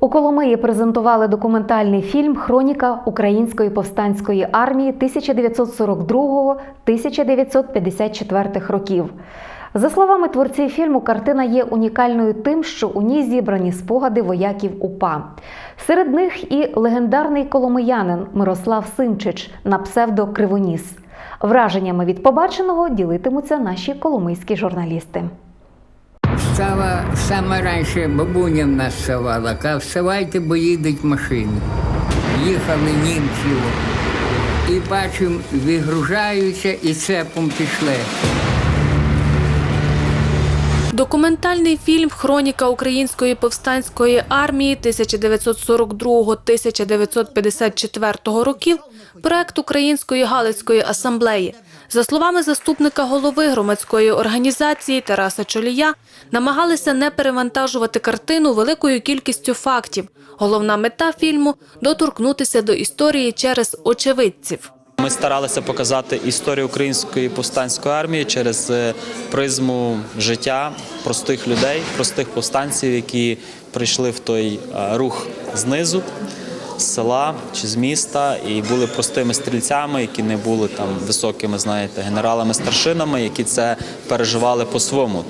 У Коломиї презентували документальний фільм Хроніка Української повстанської армії 1942-1954 років. За словами творців фільму, картина є унікальною тим, що у ній зібрані спогади вояків УПА. Серед них і легендарний коломиянин Мирослав Симчич на псевдо Кривоніс. Враженнями від побаченого ділитимуться наші коломийські журналісти. Стала саме раніше бабуня в нас вставала, каже, вставайте, бо їдуть машини. Їхали німці. І бачимо, вигружаються і цепом пішли. Документальний фільм Хроніка української повстанської армії 1942-1954 років проект Української Галицької асамблеї. За словами заступника голови громадської організації Тараса Чолія, намагалися не перевантажувати картину великою кількістю фактів. Головна мета фільму доторкнутися до історії через очевидців. Ми старалися показати історію української повстанської армії через е, призму життя простих людей, простих повстанців, які прийшли в той е, рух знизу, з села чи з міста, і були простими стрільцями, які не були там високими, знаєте, генералами-старшинами, які це переживали по-своєму.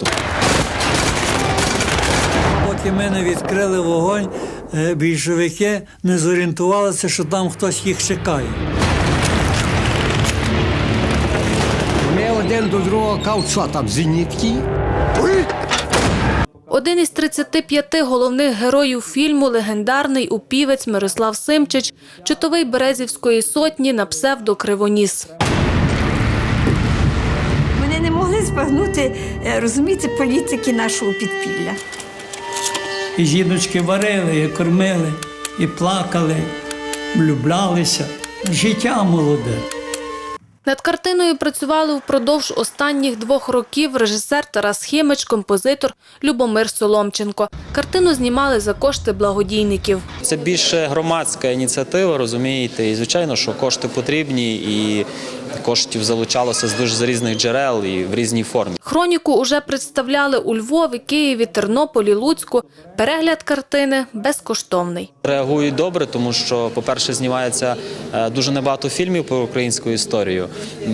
Поки ми не відкрили вогонь, е, більшовики не зорієнтувалися, що там хтось їх чекає. Один до другого кажуть, що там зенітки. Один із 35 головних героїв фільму легендарний упівець Мирослав Симчич, чотовий Березівської сотні на псевдо Кривоніс. Вони не могли збагнути, е, розумієте, політики нашого підпілля. І жіночки варили, і кормили, і плакали, влюблялися. Життя молоде. Над картиною працювали впродовж останніх двох років режисер Тарас Хімич, композитор Любомир Соломченко. Картину знімали за кошти благодійників. це більше громадська ініціатива, розумієте, і звичайно, що кошти потрібні, і коштів залучалося з дуже з різних джерел і в різній формі. Хроніку уже представляли у Львові, Києві, Тернополі, Луцьку. Перегляд картини безкоштовний. Реагують добре, тому що, по-перше, знімається е, дуже небагато фільмів про українську історію.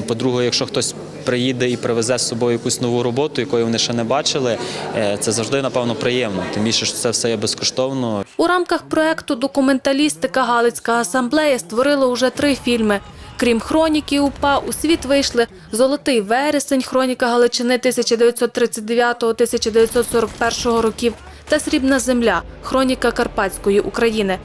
По-друге, якщо хтось приїде і привезе з собою якусь нову роботу, якої вони ще не бачили, е, це завжди напевно приємно. Тим більше що це все є безкоштовно. У рамках проекту Документалістика Галицька асамблея створила уже три фільми. Крім хроніки УПА, у світ вийшли Золотий вересень, хроніка Галичини 1939-1941 років та Срібна земля, хроніка Карпатської України.